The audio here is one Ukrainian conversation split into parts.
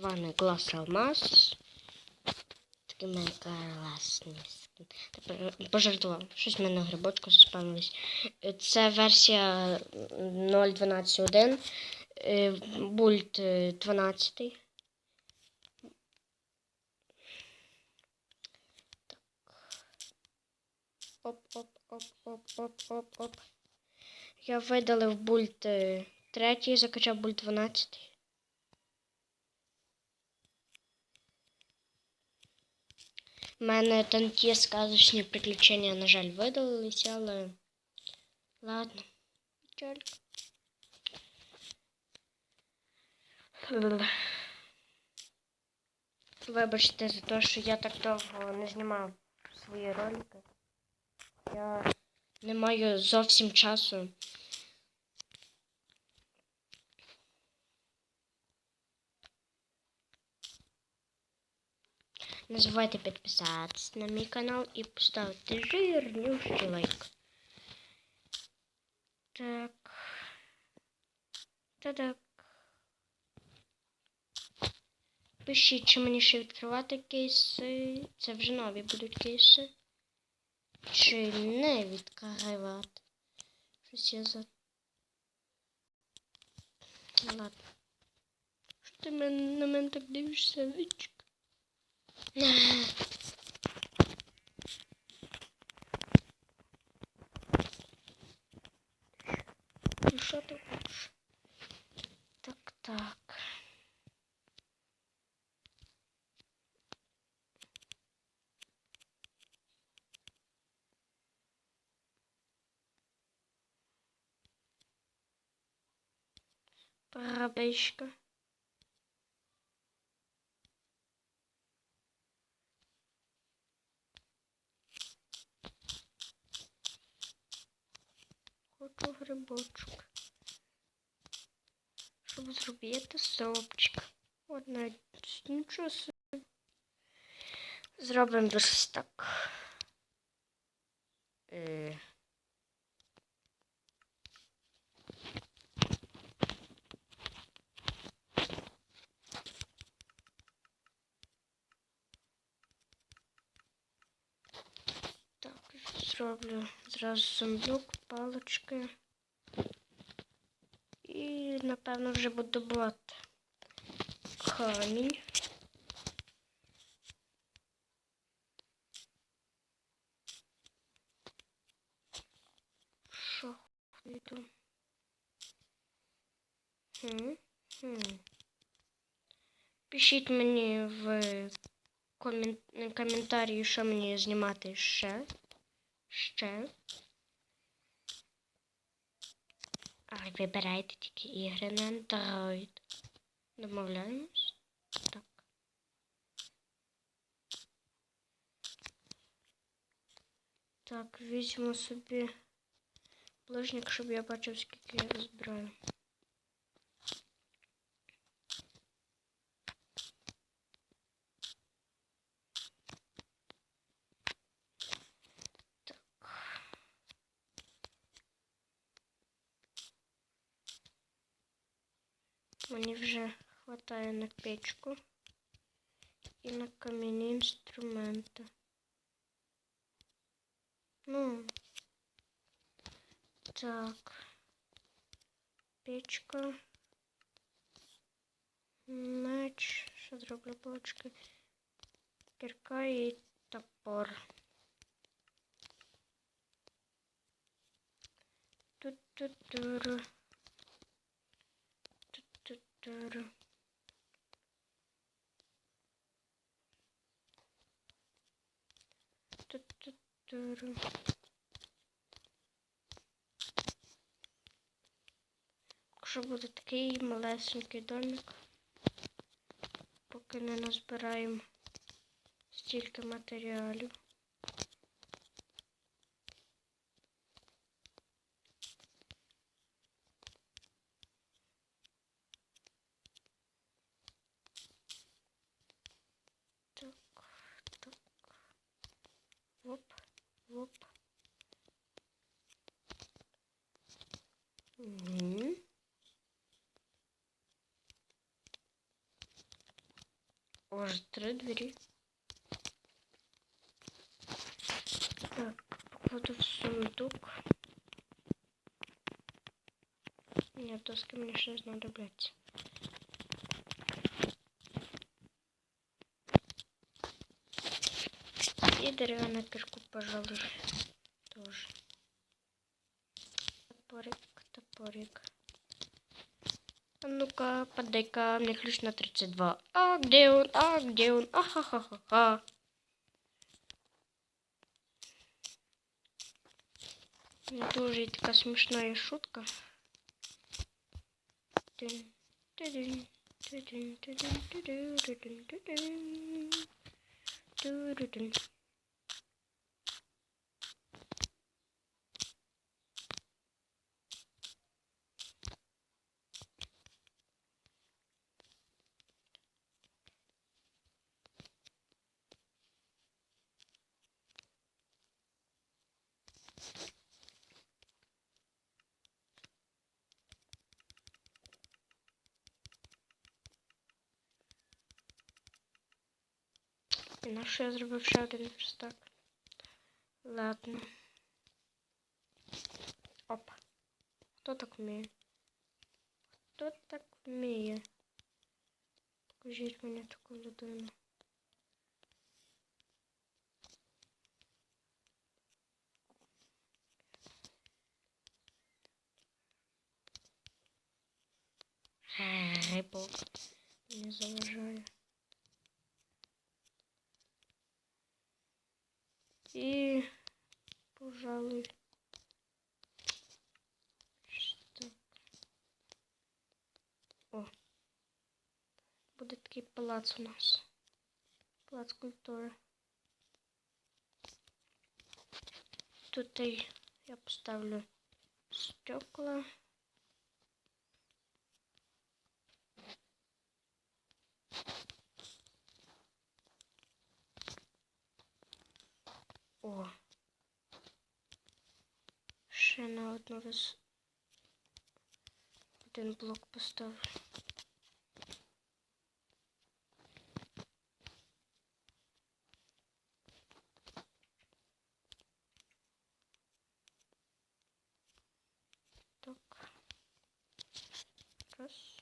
Два глаз алмаз. Такий мене класний. Тепер пожартував. Щось в мене грибочку заспавнились. Е, Це версія 0.12.1. Е, Бульт е, 12. Оп, оп, оп, оп, оп, оп, оп. Я видалив бульт е, третій, закачав бульт 12. У мене тонкі сказочні приключення, на жаль, видалилися, але ладно. Печалька. Вибачте за те, що я так довго не знімав свої ролики. Я не маю зовсім часу. Не забувайте підписатися на мій канал і поставити жирнющий лайк. Так. Та-так. Пишіть, чи мені ще відкривати кейси. Це вже нові будуть кейси. Чи не відкривати? Щось я за. Ладно. Що ти на мене так дивишся? Ну що ти хочеш? Так, так. Парабечка. Грибочок. Щоб зробити сопчик. Навіть нічого собі. Зробимо десь так. Е. Так, зроблю зразу сундук, палочки. І, напевно, вже буду добувати камінь. Що йду? Хм, хм. Пишіть мені в комін... коментарі, що мені знімати ще. Ще. А вибирайте тільки ігри на Android. Домовляємось? Так. Так, візьму собі ближник, щоб я бачив, скільки я збираю. Мені вже хватає на печку і на кам'яні інструменти. Ну, так. Печка. Меч. Що зроблю палочки? Кірка і топор. Тут-тут-тур. Тут-тут-тур. Тут-тут-тур. Якщо буде такий малесенький домик, поки не назбираємо стільки матеріалів. Угу. Аж три двері. Так, покладу в сундук. Ні, доски мені ще знадобляться. І дерев'яну кирку, пожалуй, тоже. Топорик, топорик. А ну-ка, подай-ка мне ключ на 32. А где он? А где он? Аха-ха-ха-ха. Это уже такая смешная шутка. Ту-ду-дун. на що я зробив ще один верстак? Ладно. Опа. Хто так вміє? Хто так вміє? Покажіть мені таку людину. Рибок не заважає. Палац у нас. Палац культури. Тут і я поставлю стекла. О. Ще на одну раз один блок поставлю. Так. Раз.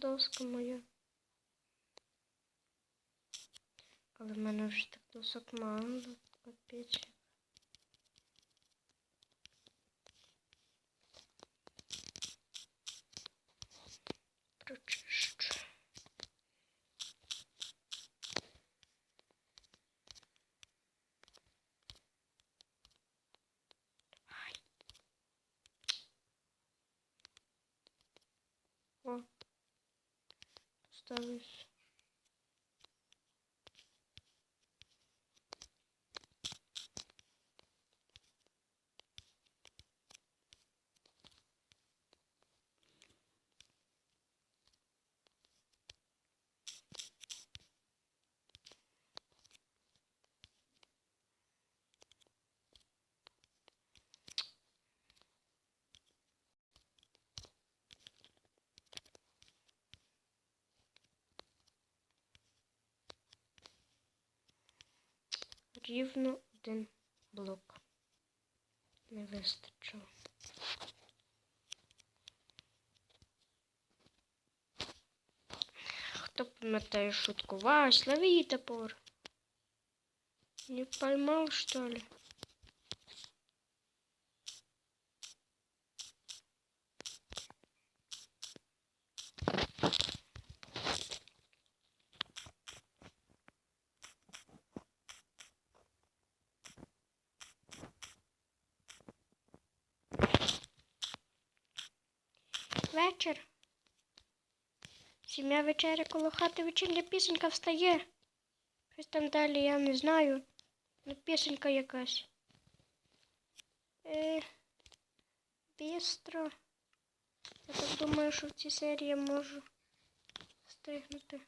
Доска моя. Але в мене вже так досок мало, капець. tutarız. Рівно один блок. Не вистачило. Хто пам'ятає шутку? Вась, лови топор. Не поймал, что ли? Вечір. Сім'я вечеря коло хати вечірня пісенька встає. Щось там далі я не знаю. Ну, пісенька якась. Е, бістро. Я так думаю, що в цій серії можу встигнути.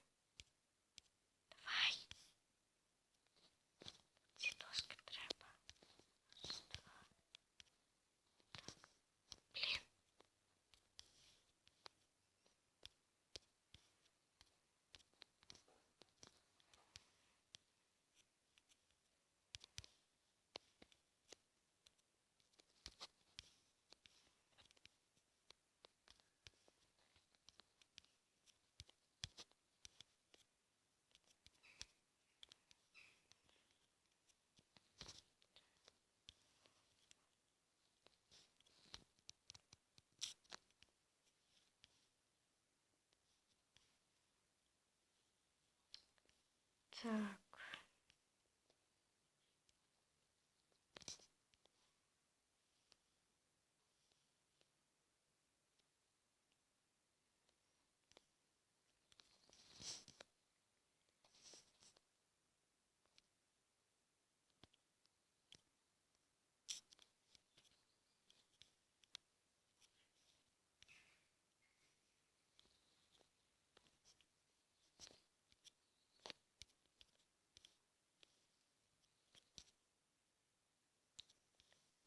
Так.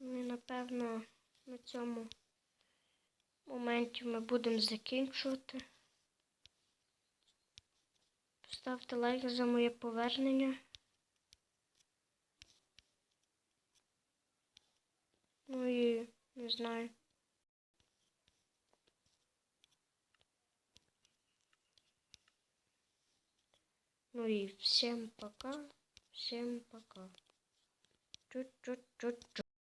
Ну і напевно на цьому моменті ми будемо закінчувати. Ставте лайк за моє повернення. Ну і не знаю. Ну и всем пока, всем пока. Чу-чу-чу-чу.